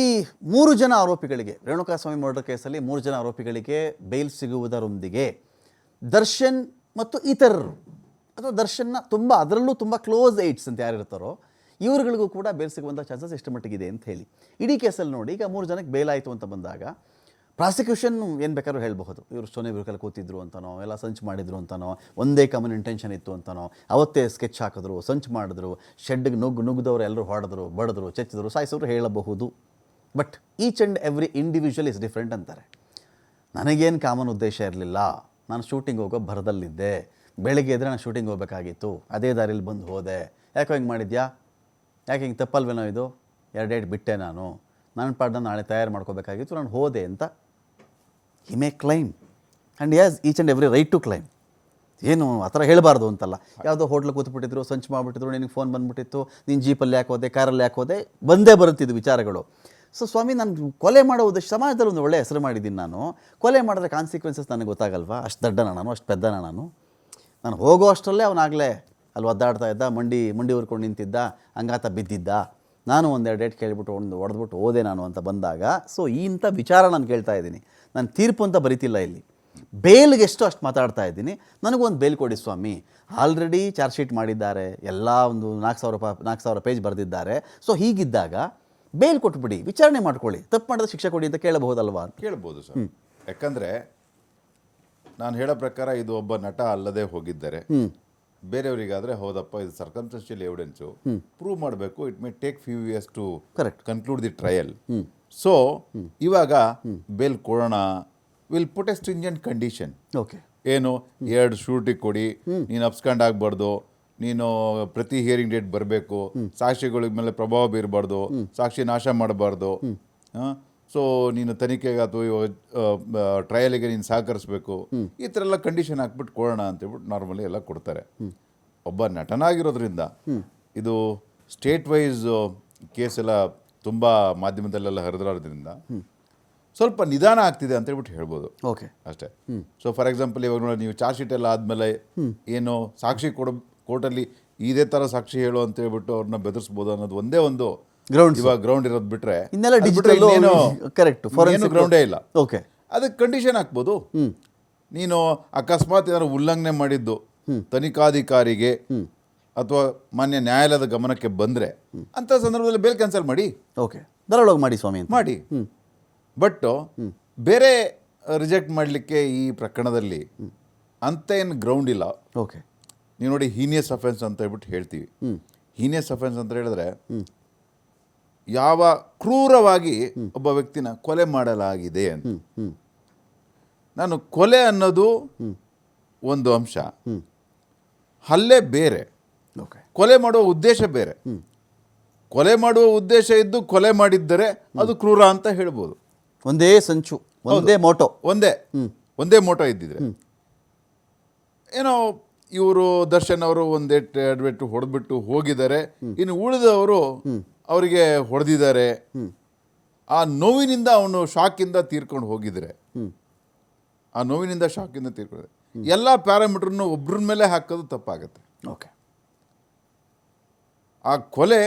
ಈ ಮೂರು ಜನ ಆರೋಪಿಗಳಿಗೆ, ರೇಣುಕಾಸ್ವಾಮಿ ಮರ್ಡರ್ ಕೇಸಲ್ಲಿ ಮೂರು ಜನ ಆರೋಪಿಗಳಿಗೆ ಬೇಲ್ ಸಿಗುವುದರೊಂದಿಗೆ ದರ್ಶನ್ ಮತ್ತು ಇತರರು, ಅಥವಾ ದರ್ಶನ್ನ ತುಂಬ, ಅದರಲ್ಲೂ ತುಂಬ ಕ್ಲೋಸ್ ಏಟ್ಸ್ ಅಂತ ಯಾರಿರ್ತಾರೋ, ಇವರುಗಳಿಗೂ ಕೂಡ ಬೇಲ್ ಸಿಗುವಂಥ ಚಾನ್ಸಸ್ ಎಷ್ಟು ಮಟ್ಟಿಗಿದೆ ಅಂತ ಹೇಳಿ. ಇಡೀ ಕೇಸಲ್ಲಿ ನೋಡಿ, ಈಗ ಮೂರು ಜನಕ್ಕೆ ಬೇಲ್ ಆಯಿತು ಅಂತ ಬಂದಾಗ ಪ್ರಾಸಿಕ್ಯೂಷನ್ ಏನು ಬೇಕಾದ್ರೂ ಹೇಳಬಹುದು. ಇವರು ಸೋನಿ ಬಿರುಕಲ್ಲಿ ಕೂತಿದ್ರು ಅಂತನೋ, ಎಲ್ಲ ಸಂಚ್ ಮಾಡಿದ್ರು ಅಂತನೋ, ಒಂದೇ ಕಾಮನ್ ಇಂಟೆನ್ಷನ್ ಇತ್ತು ಅಂತನೋ, ಅವತ್ತೇ ಸ್ಕೆಚ್ ಹಾಕಿದ್ರು, ಸಂಚ್ ಮಾಡಿದ್ರು ಶೆಡ್ಗೆ ನುಗ್ಗು, ನುಗ್ಗದವ್ರು ಎಲ್ಲರೂ ಹೊಡೆದ್ರು, ಬಡಿದ್ರು, ಚೆಚ್ಚಿದ್ರು ಸಾಯಿಸೋರು ಹೇಳಬಹುದು. But each and every individual is different ಅಂತಾರೆ. ನನಗೇನು ಕಾಮನ್ ಉದ್ದೇಶ ಇರಲಿಲ್ಲ, ನಾನು ಶೂಟಿಂಗ್ ಹೋಗೋ ಭರದಲ್ಲಿದ್ದೆ, ಬೆಳಗ್ಗೆ ಎದ್ರೆ ನಾನು ಶೂಟಿಂಗ್ ಹೋಗಬೇಕಾಗಿತ್ತು, ಅದೇ ದಾರಿಲಿ ಬಂದು ಹೋದೆ. ಯಾಕೋ ಹಿಂಗೆ ಮಾಡಿದ್ಯಾ? ಯಾಕೆ ಹಿಂಗೆ ತಪ್ಪಲ್ವೇನೋ ಇದು? ಎರಡು ಡೇಟ್ ಬಿಟ್ಟೆ ನಾನು. ನನ್ನ ಪಾಡನ್ನ ನಾಳೆ ತಯಾರು ಮಾಡ್ಕೋಬೇಕಾಗಿತ್ತು, ನಾನು ಹೋದೆ ಅಂತ he may claim and as each and every right to claim ಏನು ಆ ಥರ ಹೇಳಬಾರ್ದು ಅಂತಲ್ಲ. ಯಾವುದೋ ಹೋಟ್ಲ್ ಕೂತ್ಬಿಟ್ಟಿದ್ರು, ಸಂಚು ಮಾಡಿಬಿಟ್ಟಿದ್ರು, ನಿನಗೆ ಫೋನ್ ಬಂದುಬಿಟ್ಟಿತ್ತು, ನೀನು ಜೀಪಲ್ಲಿ ಹೋದೆ ಕಾರಲ್ಲಿ ಹೋದೆ ಬಂದೇ ಬರುತ್ತಿದ್ದು ವಿಚಾರಗಳು. ಸೊ ಸ್ವಾಮಿ, ನಾನು ಕೊಲೆ ಮಾಡೋ ಉದ್ದೇಶ ಸಮಾಜದಲ್ಲಿ ಒಂದು ಒಳ್ಳೆಯ ಹೆಸರು ಮಾಡಿದ್ದೀನಿ ನಾನು. ಕೊಲೆ ಮಾಡಿದ್ರೆ ಕಾನ್ಸಿಕ್ವೆನ್ಸಸ್ ನನಗೆ ಗೊತ್ತಾಗಲ್ವಾ? ಅಷ್ಟು ದಡ್ಡನ ನಾನು, ಅಷ್ಟು ಪೆದ್ದನ ನಾನು. ನಾನು ಹೋಗೋ ಅಷ್ಟರಲ್ಲೇ ಅವನಾಗಲೇ ಅಲ್ಲಿ ಒದ್ದಾಡ್ತಾ ಇದ್ದ, ಮಂಡಿ ಮಂಡಿ ಉರ್ಕೊಂಡು ನಿಂತಿದ್ದ, ಹಂಗಾತ ಬಿದ್ದಿದ್ದ. ನಾನು ಒಂದೆರಡು ಡೇಟ್ ಕೇಳಿಬಿಟ್ಟು ಒಂದು ಹೊಡೆದ್ಬಿಟ್ಟು ಓದೆ ನಾನು ಅಂತ ಬಂದಾಗ ಸೊ ಈ ಇಂಥ ವಿಚಾರ ನಾನು ಕೇಳ್ತಾ ಇದ್ದೀನಿ. ನಾನು ತೀರ್ಪು ಅಂತ ಬರಿತಿಲ್ಲ ಇಲ್ಲಿ. ಬೇಲ್ಗೆ ಎಷ್ಟು ಅಷ್ಟು ಮಾತಾಡ್ತಾ ಇದ್ದೀನಿ. ನನಗೊಂದು ಬೇಲ್ ಕೊಡಿ ಸ್ವಾಮಿ. ಆಲ್ರೆಡಿ ಚಾರ್ಜ್ ಶೀಟ್ ಮಾಡಿದ್ದಾರೆ. ಎಲ್ಲ ಒಂದು ನಾಲ್ಕು ಸಾವಿರ ರೂಪಾಯಿ ನಾಲ್ಕು ಸಾವಿರ ಪೇಜ್ ಬರೆದಿದ್ದಾರೆ. ಸೊ ಹೀಗಿದ್ದಾಗ ಬೇಲ್ ಕೊಟ್ಬಿಡಿ. ವಿಚಾರಣೆ ಮಾಡ್ಕೊಳ್ಳಿ. ತಪ್ಪು ಮಾಡಿದ ಶಿಕ್ಷೆ ಕೊಡಿ ಅಂತ ಕೇಳಬಹುದಲ್ವಾ ಅಂತ. ಕೇಳ್ಬೋದು ಸರ್. ಯಾಕಂದರೆ ನಾನು ಹೇಳೋ ಪ್ರಕಾರ ಇದು ಒಬ್ಬ ನಟ ಅಲ್ಲದೆ ಹೋಗಿದ್ದಾರೆ ಬೇರೆಯವರಿಗಾದ್ರೆ ಹೌದಪ್ಪ ಇದು ಸರ್ಕಮ್ಸ್ಟೆನ್ಷಿಯಲ್ ಎವಿಡೆನ್ಸು ಪ್ರೂವ್ ಮಾಡಬೇಕು it may take few years to correct conclude the trial so ಇವಾಗ ಬೇಲ್ ಕೊಡೋಣ will put a stringent condition okay ಏನು? ಎರಡು ಶೂರಿಟಿ ಕೊಡಿ ನೀನು ಅಪ್ಸ್ಕಂಡ್ ಆಗಬಾರ್ದು ನೀನು ಪ್ರತಿ ಹಿಯರಿಂಗ್ ಡೇಟ್ ಬರಬೇಕು ಸಾಕ್ಷಿಗಳ ಮೇಲೆ ಪ್ರಭಾವ ಬೀರಬಾರ್ದು ಸಾಕ್ಷಿ ನಾಶ ಮಾಡಬಾರ್ದು ಸೊ ನೀನು ತನಿಖೆಗೆ ಅಥವಾ ಟ್ರಯಲಿಗೆ ನೀನು ಸಹಕರಿಸಬೇಕು. ಈ ಥರ ಎಲ್ಲ ಕಂಡೀಷನ್ ಹಾಕ್ಬಿಟ್ಟು ಕೊಡೋಣ ಅಂತೇಳ್ಬಿಟ್ಟು ನಾರ್ಮಲಿ ಎಲ್ಲ ಕೊಡ್ತಾರೆ. ಒಬ್ಬ ನಟನಾಗಿರೋದ್ರಿಂದ ಇದು ಸ್ಟೇಟ್ ವೈಸ್ ಕೇಸ್ ಎಲ್ಲ ತುಂಬ ಮಾಧ್ಯಮದಲ್ಲೆಲ್ಲ ಹರಿದಿರೋದ್ರಿಂದ ಸ್ವಲ್ಪ ನಿಧಾನ ಆಗ್ತಿದೆ ಅಂತ ಹೇಳ್ಬಿಟ್ಟು ಹೇಳ್ಬೋದು. ಓಕೆ ಅಷ್ಟೇ. ಸೊ ಫಾರ್ ಎಕ್ಸಾಂಪಲ್ ಇವಾಗ ನೋಡಿ ನೀವು ಚಾರ್ಜ್ ಶೀಟ್ ಎಲ್ಲ ಆದಮೇಲೆ ಏನು ಸಾಕ್ಷಿ ಕೊಡ ಕೋರ್ಟಲ್ಲಿ ಇದೇ ಥರ ಸಾಕ್ಷಿ ಹೇಳು ಅಂತ ಹೇಳ್ಬಿಟ್ಟು ಅವ್ರನ್ನ ಬೆದರಿಸ್ಬೋದು ಅನ್ನೋದು ಒಂದೇ ಒಂದು Grounds. ಇವಾಗ ಗ್ರೌಂಡ್ ಇರೋದು ಬಿಟ್ರೆ ಇನ್ನೆಲ್ಲ ಡಿಜಿಟಲ್ ಏನು ಕರೆಕ್ಟ್ ಇನ್ನೇನು ಗ್ರೌಂಡೇ ಇಲ್ಲ. ಓಕೆ ಅದಕ್ಕೆ ಕಂಡೀಷನ್ ಹಾಕ್ಬೋದು. ನೀನು ಅಕಸ್ಮಾತ್ ಏನಾದ್ರು ಉಲ್ಲಂಘನೆ ಮಾಡಿದ್ದು ತನಿಖಾಧಿಕಾರಿಗೆ ಅಥವಾ ಮಾನ್ಯ ನ್ಯಾಯಾಲಯದ ಗಮನಕ್ಕೆ ಬಂದರೆ ಅಂತ ಸಂದರ್ಭದಲ್ಲಿ ಬೇಲ್ ಕ್ಯಾನ್ಸಲ್ ಮಾಡಿ. ಓಕೆ ಧಾರಾಳವಾಗಿ ಮಾಡಿ ಸ್ವಾಮಿ ಮಾಡಿ. ಬಟ್ ಬೇರೆ ರಿಜೆಕ್ಟ್ ಮಾಡಲಿಕ್ಕೆ ಈ ಪ್ರಕರಣದಲ್ಲಿ ಅಂತ ಏನು ಗ್ರೌಂಡ್ ಇಲ್ಲ. ಓಕೆ ನೀವು ನೋಡಿ ಹೀನಿಯಸ್ ಅಫೆನ್ಸ್ ಅಂತ ಹೇಳ್ಬಿಟ್ಟು ಹೇಳ್ತೀವಿ. ಹೀನಿಯಸ್ ಅಫೆನ್ಸ್ ಅಂತ ಹೇಳಿದ್ರೆ ಯಾವ ಕ್ರೂರವಾಗಿ ಒಬ್ಬ ವ್ಯಕ್ತಿನ ಕೊಲೆ ಮಾಡಲಾಗಿದೆ ಅಂತ. ನಾನು ಕೊಲೆ ಅನ್ನೋದು ಒಂದು ಅಂಶ. ಹಲ್ಲೆ ಬೇರೆ. ಓಕೆ. ಕೊಲೆ ಮಾಡುವ ಉದ್ದೇಶ ಬೇರೆ. ಕೊಲೆ ಮಾಡುವ ಉದ್ದೇಶ ಇದ್ದು ಕೊಲೆ ಮಾಡಿದ್ದರೆ ಅದು ಕ್ರೂರ ಅಂತ ಹೇಳ್ಬೋದು. ಒಂದೇ ಸಂಚು ಒಂದೇ ಮೋಟೋ. ಒಂದೇ. ಒಂದೇ ಮೋಟೋ ಇದ್ದಿದ್ರೆ. ಏನೋ ಇವರು ದರ್ಶನ್ ಅವರು ಒಂದೇ ಎಡವೆಟ್ಟು ಹೊಡೆದ್ಬಿಟ್ಟು ಹೋಗಿದ್ದಾರೆ. ಇನ್ನು ಉಳಿದವರು ಅವರಿಗೆ ಹೊಡೆದಿದ್ದಾರೆ. ಆ ನೋವಿನಿಂದ ಅವನು ಶಾಕಿಂದ ತೀರ್ಕೊಂಡು ಹೋಗಿದ್ರೆ. ಆ ನೋವಿನಿಂದ ಶಾಕಿಂದ ತೀರ್ಕೊಂಡ್ರೆ ಎಲ್ಲ ಪ್ಯಾರಾಮೀಟ್ರನ್ನು ಒಬ್ರ ಮೇಲೆ ಹಾಕೋದು ತಪ್ಪಾಗತ್ತೆ. ಓಕೆ. ಆ ಕೊಲೆ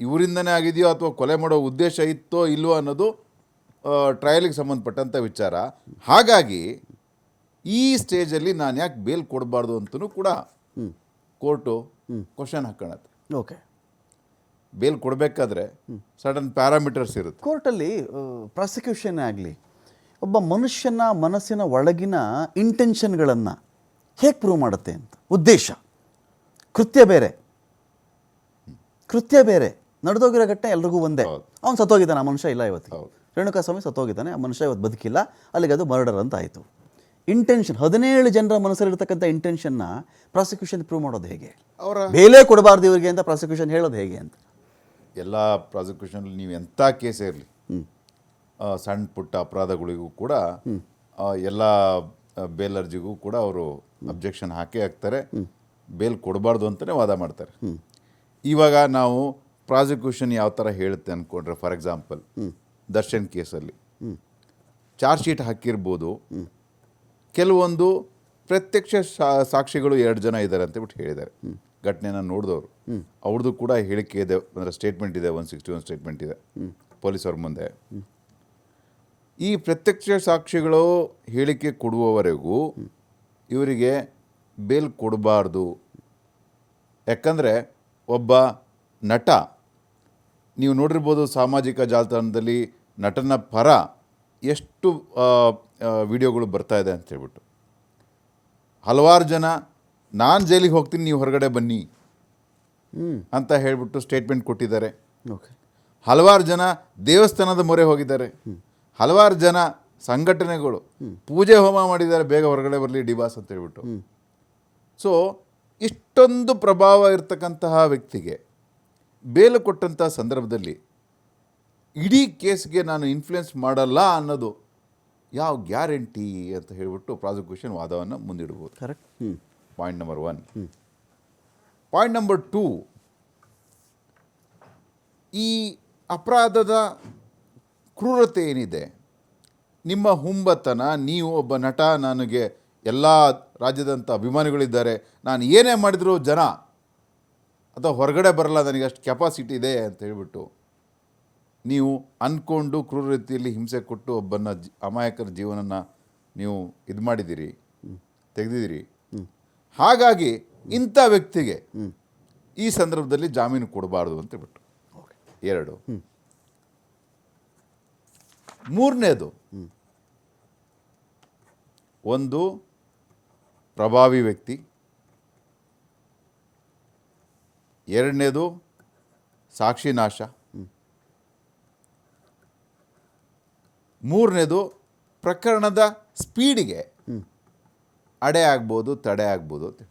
ಇವರಿಂದನೇ ಆಗಿದೆಯೋ ಅಥವಾ ಕೊಲೆ ಮಾಡೋ ಉದ್ದೇಶ ಇತ್ತೋ ಇಲ್ವೋ ಅನ್ನೋದು ಟ್ರಯಲಿಗೆ ಸಂಬಂಧಪಟ್ಟಂಥ ವಿಚಾರ. ಹಾಗಾಗಿ ಈ ಸ್ಟೇಜಲ್ಲಿ ನಾನು ಯಾಕೆ ಬೇಲ್ ಕೊಡಬಾರ್ದು ಅಂತಲೂ ಕೂಡ ಕೋರ್ಟು ಕ್ವಶನ್ ಹಾಕೋಣ ಓಕೆ. ಬೇಲ್ ಕೊಡಬೇಕಾದ್ರೆ ಸಡನ್ ಪ್ಯಾರಾಮೀಟರ್ಸ್ ಇರುತ್ತೆ. ಕೋರ್ಟಲ್ಲಿ ಪ್ರಾಸಿಕ್ಯೂಷನ್ ಆಗಲಿ ಒಬ್ಬ ಮನುಷ್ಯನ ಮನಸ್ಸಿನ ಒಳಗಿನ ಇಂಟೆನ್ಷನ್ಗಳನ್ನು ಹೇಗೆ ಪ್ರೂವ್ ಮಾಡುತ್ತೆ ಅಂತ? ಉದ್ದೇಶ. ಕೃತ್ಯ ಬೇರೆ. ಕೃತ್ಯ ಬೇರೆ. ನಡೆದೋಗಿರೋ ಘಟನೆ ಎಲ್ರಿಗೂ ಒಂದೇ. ಅವ್ನು ಸತ್ತೋಗಿದ್ದಾನೆ ಆ ಮನುಷ್ಯ ಇಲ್ಲ ಇವತ್ತು. ರೇಣುಕಾಸ್ವಾಮಿ ಸತ್ತೋಗಿದ್ದಾನೆ ಆ ಮನುಷ್ಯ ಇವತ್ತು ಬದುಕಿಲ್ಲ ಅಲ್ಲಿಗೆ ಅದು ಮರ್ಡರ್ ಅಂತ ಆಯಿತು. ಇಂಟೆನ್ಷನ್ ಹದಿನೇಳು ಜನರ ಮನಸ್ಸಲ್ಲಿರ್ತಕ್ಕಂಥ ಇಂಟೆನ್ಷನ್ನ ಪ್ರಾಸಿಕ್ಯೂಷನ್ ಪ್ರೂವ್ ಮಾಡೋದು ಹೇಗೆ? ಅವರ ಬೇಲೆ ಕೊಡಬಾರ್ದು ಇವರಿಗೆ ಅಂತ ಪ್ರಾಸಿಕ್ಯೂಷನ್ ಹೇಳೋದು ಹೇಗೆ ಅಂತ? ಎಲ್ಲ ಪ್ರಾಸಿಕ್ಯೂಷನ್ ನೀವು ಎಂಥ ಕೇಸೇ ಇರಲಿ ಸಣ್ಣ ಪುಟ್ಟ ಅಪರಾಧಗಳಿಗೂ ಕೂಡ ಎಲ್ಲ ಬೇಲ್ ಅರ್ಜಿಗೂ ಕೂಡ ಅವರು ಅಬ್ಜೆಕ್ಷನ್ ಹಾಕೇ ಹಾಕ್ತಾರೆ. ಬೇಲ್ ಕೊಡಬಾರ್ದು ಅಂತಲೇ ವಾದ ಮಾಡ್ತಾರೆ. ಇವಾಗ ನಾವು ಪ್ರಾಸಿಕ್ಯೂಷನ್ ಯಾವ ಥರ ಹೇಳುತ್ತೆ ಅಂದ್ಕೊಂಡ್ರೆ ಫಾರ್ ಎಕ್ಸಾಂಪಲ್ ದರ್ಶನ್ ಕೇಸಲ್ಲಿ. ಚಾರ್ಜ್ ಶೀಟ್ ಹಾಕಿರ್ಬೋದು. ಕೆಲವೊಂದು ಪ್ರತ್ಯಕ್ಷ ಸಾ- ಸಾಕ್ಷಿಗಳು ಎರಡು ಜನ ಇದ್ದಾರೆ ಅಂತ ಬಿಟ್ಟು ಹೇಳಿದ್ದಾರೆ. ಘಟನೆನ ನೋಡಿದವರು. ಅವ್ರದ್ದು ಕೂಡ ಹೇಳಿಕೆ ಇದೆ ಅಂದರೆ ಸ್ಟೇಟ್ಮೆಂಟ್ ಇದೆ ಒನ್ ಸಿಕ್ಸ್ಟಿ ಒನ್ ಸ್ಟೇಟ್ಮೆಂಟ್ ಇದೆ ಪೊಲೀಸವ್ರ ಮುಂದೆ. ಈ ಪ್ರತ್ಯಕ್ಷ ಸಾಕ್ಷಿಗಳು ಹೇಳಿಕೆ ಕೊಡುವವರೆಗೂ ಇವರಿಗೆ ಬೇಲ್ ಕೊಡಬಾರ್ದು. ಯಾಕಂದರೆ ಒಬ್ಬ ನಟ ನೀವು ನೋಡಿರ್ಬೋದು ಸಾಮಾಜಿಕ ಜಾಲತಾಣದಲ್ಲಿ ನಟನ ಪರ ಎಷ್ಟು ವಿಡಿಯೋಗಳು ಬರ್ತಾ ಇದೆ ಅಂತ ಹೇಳ್ಬಿಟ್ಟು. ಹಲವಾರು ಜನ ನಾನು ಜೈಲಿಗೆ ಹೋಗ್ತೀನಿ ನೀವು ಹೊರಗಡೆ ಬನ್ನಿ ಅಂತ ಹೇಳಿಬಿಟ್ಟು ಸ್ಟೇಟ್ಮೆಂಟ್ ಕೊಟ್ಟಿದ್ದಾರೆ. ಓಕೆ. ಹಲವಾರು ಜನ ದೇವಸ್ಥಾನದ ಮೊರೆ ಹೋಗಿದ್ದಾರೆ. ಹಲವಾರು ಜನ ಸಂಘಟನೆಗಳು ಪೂಜೆ ಹೋಮ ಮಾಡಿದ್ದಾರೆ ಬೇಗ ಹೊರಗಡೆ ಬರಲಿ ಡಿಬಾಸ್ ಅಂತ ಹೇಳ್ಬಿಟ್ಟು. ಸೊ ಇಷ್ಟೊಂದು ಪ್ರಭಾವ ಇರತಕ್ಕಂತಹ ವ್ಯಕ್ತಿಗೆ ಬೇಲು ಕೊಟ್ಟಂಥ ಸಂದರ್ಭದಲ್ಲಿ ಇಡೀ ಕೇಸ್ಗೆ ನಾನು ಇನ್ಫ್ಲುಯೆನ್ಸ್ ಮಾಡಲ್ಲ ಅನ್ನೋದು ಯಾವ ಗ್ಯಾರಂಟಿ ಅಂತ ಹೇಳ್ಬಿಟ್ಟು ಪ್ರಾಸಿಕ್ಯೂಷನ್ ವಾದವನ್ನು ಮುಂದಿಡ್ಬೋದು. ಕರೆಕ್ಟ್ ಹ್ಞೂ point number one point number two ಈ ಅಪರಾಧದ ಕ್ರೂರತೆ ಏನಿದೆ? ನಿಮ್ಮ ಹುಂಬತನ, ನೀವು ಒಬ್ಬ ನಟ, ನನಗೆ ಎಲ್ಲ ರಾಜ್ಯದಂಥ ಅಭಿಮಾನಿಗಳಿದ್ದಾರೆ. ನಾನು ಏನೇ ಮಾಡಿದರೂ ಜನ ಅಥವಾ ಹೊರಗಡೆ ಬರಲ್ಲ, ನನಗೆ ಅಷ್ಟು ಕೆಪಾಸಿಟಿ ಇದೆ ಅಂತ ಹೇಳಿಬಿಟ್ಟು ನೀವು ಅಂದ್ಕೊಂಡು ಕ್ರೂರ ರೀತಿಯಲ್ಲಿ ಹಿಂಸೆ ಕೊಟ್ಟು ಒಬ್ಬನ ಅಮಾಯಕರ ಜೀವನನ ನೀವು ಇದು ಮಾಡಿದ್ದೀರಿ ತೆಗೆದಿದ್ದೀರಿ. ಹಾಗಾಗಿ ಇಂಥ ವ್ಯಕ್ತಿಗೆ ಈ ಸಂದರ್ಭದಲ್ಲಿ ಜಾಮೀನು ಕೊಡಬಾರ್ದು ಅಂತ ಹೇಳ್ಬಿಟ್ಟು. ಎರಡು. ಮೂರನೇದು. ಒಂದು, ಪ್ರಭಾವಿ ವ್ಯಕ್ತಿ. ಎರಡನೇದು, ಸಾಕ್ಷಿ ನಾಶ. ಮೂರನೇದು, ಪ್ರಕರಣದ ಸ್ಪೀಡಿಗೆ ಅಡೆ ಆಗ್ಬೋದು ತಡೆ ಆಗ್ಬೋದು ಅಂತ